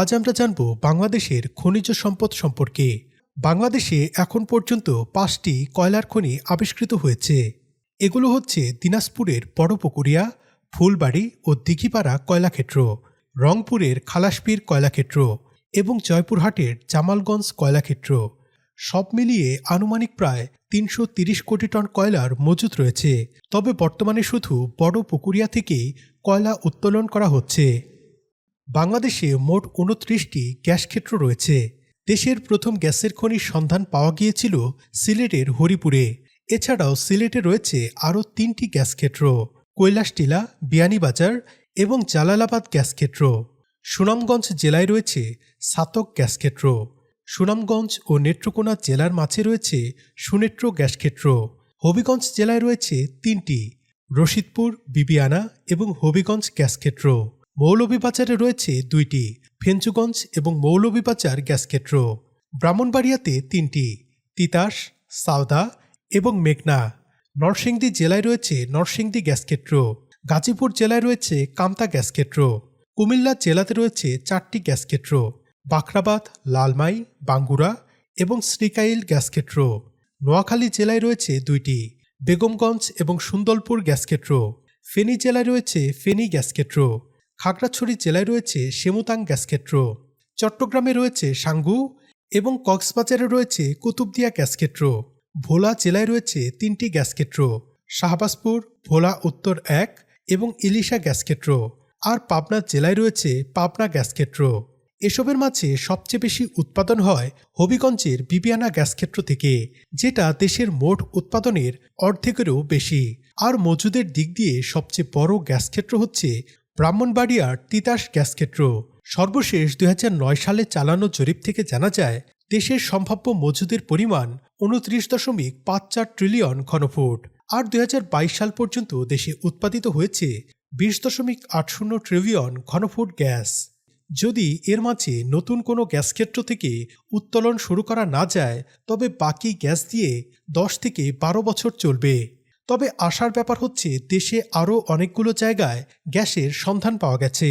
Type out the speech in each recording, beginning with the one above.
আজ আমরা জানব বাংলাদেশের খনিজ সম্পদ সম্পর্কে। বাংলাদেশে এখন পর্যন্ত পাঁচটি কয়লার খনি আবিষ্কৃত হয়েছে। এগুলো হচ্ছে দিনাজপুরের বড়পুকুরিয়া ফুলবাড়ি ও দিঘিপাড়া কয়লাক্ষেত্র, রংপুরের খালাসপীর কয়লাক্ষেত্র এবং জয়পুরহাটের জামালগঞ্জ কয়লাক্ষেত্র। সব মিলিয়ে আনুমানিক প্রায় তিনশো তিরিশ কোটি টন কয়লার মজুত রয়েছে। তবে বর্তমানে শুধু বড় পুকুরিয়া থেকেই কয়লা উত্তোলন করা হচ্ছে। বাংলাদেশে মোট উনত্রিশটি গ্যাস ক্ষেত্র রয়েছে। দেশের প্রথম গ্যাসের খনির সন্ধান পাওয়া গিয়েছিল সিলেটের হরিপুরে। এছাড়াও সিলেটে রয়েছে আরও তিনটি গ্যাস ক্ষেত্র, কৈলাসটিলা, বিয়ানীবাজার এবং জালালাবাদ গ্যাস ক্ষেত্র। সুনামগঞ্জ জেলায় রয়েছে সাতক গ্যাস ক্ষেত্র। সুনামগঞ্জ ও নেত্রকোনা জেলার মাঝে রয়েছে সুনেত্র গ্যাস ক্ষেত্র। হবিগঞ্জ জেলায় রয়েছে তিনটি, রশিদপুর, বিবিয়ানা এবং হবিগঞ্জ গ্যাস ক্ষেত্র। মৌলভীবাজারে রয়েছে দুইটি, ফেঞ্চুগঞ্জ এবং মৌলভীবাজার গ্যাস ক্ষেত্র ব্রাহ্মণবাড়িয়াতে তিনটি, তিতাস সাউদা এবং মেঘনা। নরসিংদী জেলায় রয়েছে নরসিংদী গ্যাস ক্ষেত্র গাজীপুর জেলায় রয়েছে কামতা গ্যাস ক্ষেত্র কুমিল্লা জেলাতে রয়েছে চারটি গ্যাস ক্ষেত্র বাখরাবাদ লালমাই, বাঙ্গুরা এবং শ্রীকাইল গ্যাস ক্ষেত্র নোয়াখালী জেলায় রয়েছে দুইটি, বেগমগঞ্জ এবং সুন্দরপুর গ্যাস ক্ষেত্র ফেনী জেলায় রয়েছে ফেনী গ্যাস ক্ষেত্র খাগড়াছড়ি জেলায় রয়েছে সেমুতাং গ্যাস ক্ষেত্র চট্টগ্রামে রয়েছে সাঙ্গু এবং কক্সবাজারে রয়েছে কুতুবদিয়া গ্যাস ক্ষেত্র ভোলা জেলায় রয়েছে তিনটি গ্যাস ক্ষেত্র শাহবাজপুর, ভোলা উত্তর এক এবং ইলিশা গ্যাস ক্ষেত্র আর পাবনা জেলায় রয়েছে পাবনা গ্যাস ক্ষেত্র এসবের মাঝে সবচেয়ে বেশি উৎপাদন হয় হবিগঞ্জের বিবিয়ানা গ্যাস ক্ষেত্র থেকে, যেটা দেশের মোট উৎপাদনের অর্ধেকেরও বেশি। আর মজুদের দিক দিয়ে সবচেয়ে বড় গ্যাস ক্ষেত্র হচ্ছে ব্রাহ্মণবাড়িয়ার তিতাস গ্যাস ক্ষেত্র সর্বশেষ দু হাজার নয় সালে চালানো জরিপ থেকে জানা যায়, দেশের সম্ভাব্য মজুদের পরিমাণ উনত্রিশ দশমিক পাঁচ চার ট্রিলিয়ন ঘনফুট। আর দুই হাজার বাইশ সাল পর্যন্ত দেশে উৎপাদিত হয়েছে বিশ দশমিক আট শূন্য ট্রিলিয়ন ঘনফুট গ্যাস। যদি এর মাঝে নতুন কোনো গ্যাস ক্ষেত্র থেকে উত্তোলন শুরু করা না যায়, তবে বাকি গ্যাস দিয়ে দশ থেকে বারো বছর চলবে। তবে আশার ব্যাপার হচ্ছে, দেশে আরও অনেকগুলো জায়গায় গ্যাসের সন্ধান পাওয়া গেছে।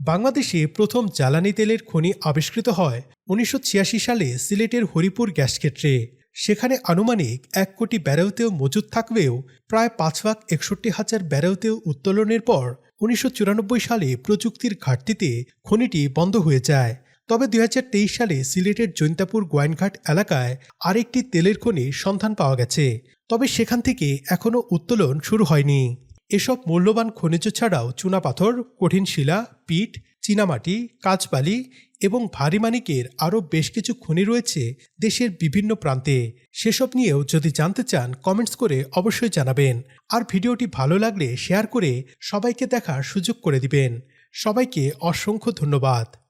বাংলাদেশে প্রথম জ্বালানি তেলের খনি আবিষ্কৃত হয় উনিশশো ছিয়াশি সালে সিলেটের হরিপুর গ্যাস ক্ষেত্রে। সেখানে আনুমানিক এক কোটি ব্যারেলতেও মজুদ থাকবেও প্রায় পাঁচ লাখ একষট্টি হাজার ব্যারেলতেও উত্তোলনের পর উনিশশো চুরানব্বই সালে প্রযুক্তির ঘাটতিতে খনিটি বন্ধ হয়ে যায়। তবে দুই হাজার তেইশ সালে সিলেটের জৈন্তাপুর গোয়াইনঘাট এলাকায় আরেকটি তেলের খনি সন্ধান পাওয়া গেছে। তবে সেখান থেকে এখনও উত্তোলন শুরু হয়নি। এসব মূল্যবান খনিজ ছাড়াও চুনাপাথর, কঠিন শিলা, পিট, চীনামাটি, কাঁচবালি এবং ভারী মানিকের আরও বেশ কিছু খনি রয়েছে দেশের বিভিন্ন প্রান্তে। সেসব নিয়েও যদি জানতে চান, কমেন্টস করে অবশ্যই জানাবেন। আর ভিডিওটি ভালো লাগলে শেয়ার করে সবাইকে দেখার সুযোগ করে দিবেন। সবাইকে অসংখ্য ধন্যবাদ।